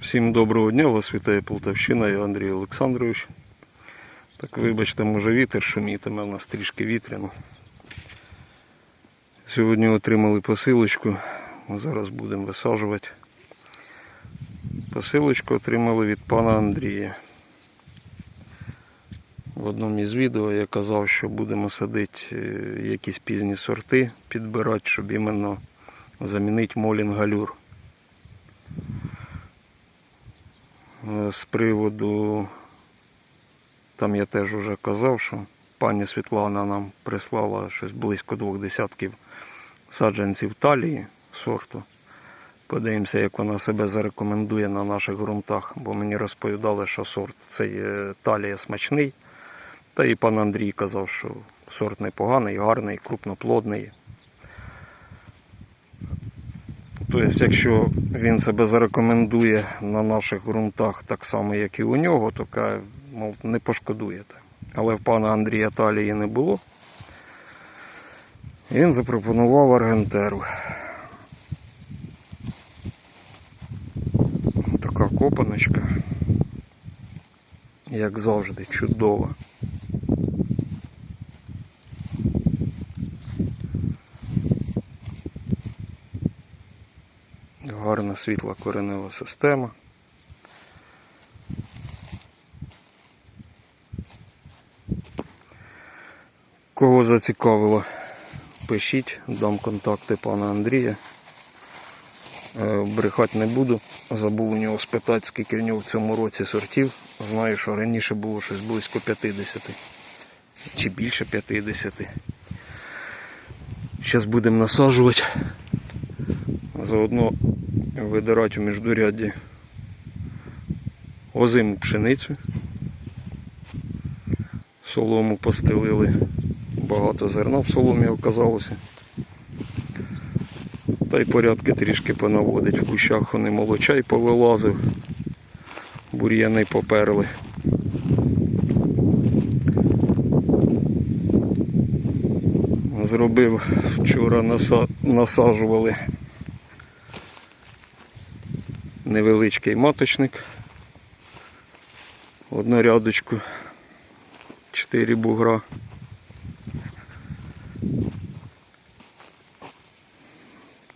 Всім доброго дня, вас вітає Полтавщина, я Андрій Олександрович. Так вибачте, може вітер шумітиме, у нас трішки вітряно. Сьогодні отримали посилочку, ми зараз будемо висаджувати. Посилочку отримали від пана Андрія. В одному із відео я казав, що будемо садити е, якісь пізні сорти, підбирати, щоб іменно замінити молін З приводу, там я теж вже казав, що пані Світлана нам прислала щось близько двох десятків саджанців талії сорту. Подивимося, як вона себе зарекомендує на наших ґрунтах, бо мені розповідали, що сорт цей е, талія смачний. Та і пан Андрій казав, що сорт непоганий, гарний, крупноплодний. Тобто, якщо він себе зарекомендує на наших ґрунтах так само, як і у нього, то мов, не пошкодуєте. Але в пана Андрія талії не було. Він запропонував аргентеру. Така копаночка, як завжди, чудова. Гарна світла коренева система. Кого зацікавило, пишіть, дам контакти пана Андрія. Е, Брехати не буду. Забув у нього спитати, скільки в нього в цьому році сортів. Знаю, що раніше було щось близько 50 чи більше 50. Зараз будемо насаджувати. Заодно видирати у міждурядді озиму пшеницю. Солому постелили. Багато зерна в соломі оказалося. Та й порядки трішки понаводить. В кущах вони молочай повилазив, бур'яни поперли. Зробив вчора наса- насаджували невеличкий маточник. Одну рядочку, 4 бугра.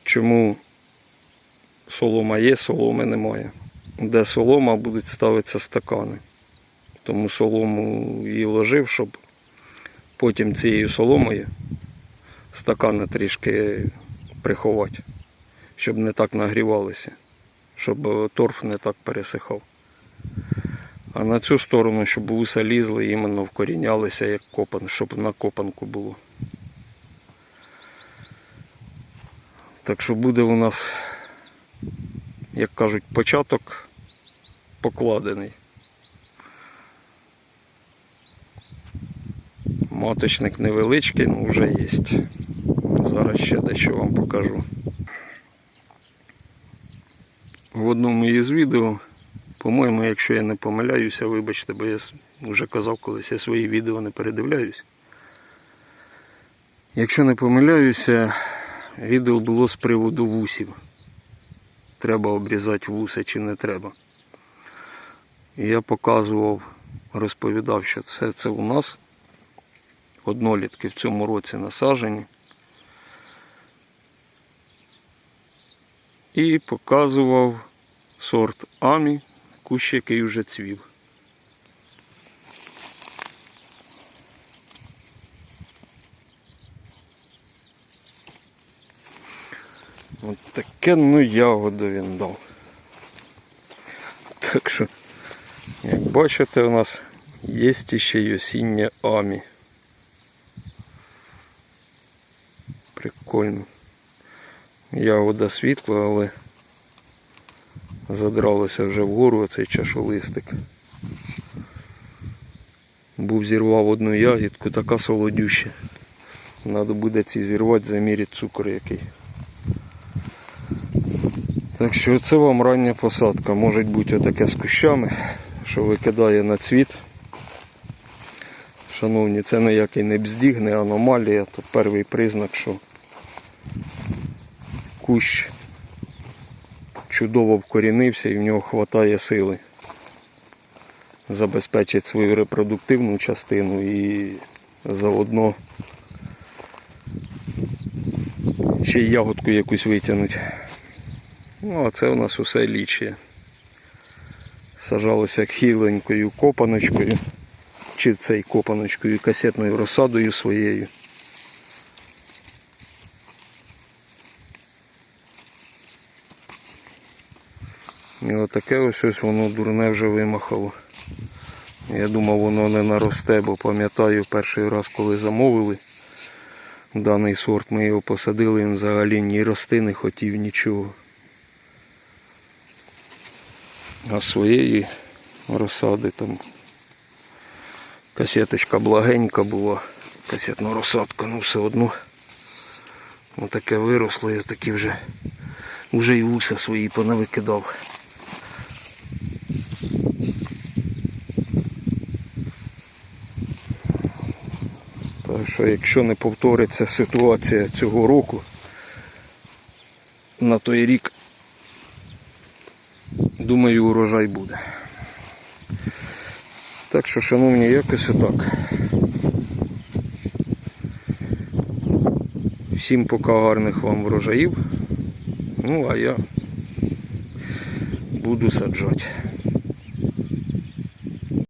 Чому солома є, соломи немає. Де солома будуть ставитися стакани. Тому солому її вложив, щоб потім цією соломою стакани трішки приховати, щоб не так нагрівалися, щоб е, торф не так пересихав. А на цю сторону, щоб вуса лізли, іменно вкорінялися, як копан, щоб на копанку було. Так що буде у нас, як кажуть, початок покладений. Маточник невеличкий, ну вже є. Зараз ще дещо вам покажу. В одному із відео, по-моєму, якщо я не помиляюся, вибачте, бо я вже казав колись, я свої відео не передивляюсь. Якщо не помиляюся, відео було з приводу вусів. Треба обрізати вуса чи не треба. Я показував, розповідав, що це, це у нас однолітки в цьому році насаджені. І показував сорт Амі, кущ, який вже цвів. От таке ну ягоду він дав. Так що, як бачите, у нас є ще й осіння Амі. Прикольно. Ягода світла, але задралося вже вгору оцей чашолистик. Був зірвав одну ягідку, така солодюща. Треба буде ці зірвати, заміряти цукор який. Так що це вам рання посадка. Може бути отаке з кущами, що викидає на цвіт. Шановні, це ніякий не бздіг, не аномалія, то перший признак, що кущ чудово вкорінився і в нього вистачає сили забезпечити свою репродуктивну частину і заодно ще й ягодку якусь витягнуть. Ну, а це у нас усе лічає. Сажалося хіленькою копаночкою, чи цей копаночкою, касетною розсадою своєю. І отаке ось ось воно дурне вже вимахало. Я думав, воно не наросте, бо пам'ятаю перший раз, коли замовили даний сорт, ми його посадили, він взагалі ні рости не хотів нічого. А своєї розсади там касеточка благенька була, касетна розсадка, ну все одно. Отаке виросло, я такі вже, вже й вуса свої понавикидав. Що якщо не повториться ситуація цього року, на той рік, думаю, урожай буде. Так що, шановні, якось отак. Всім пока гарних вам врожаїв. Ну, а я буду саджати.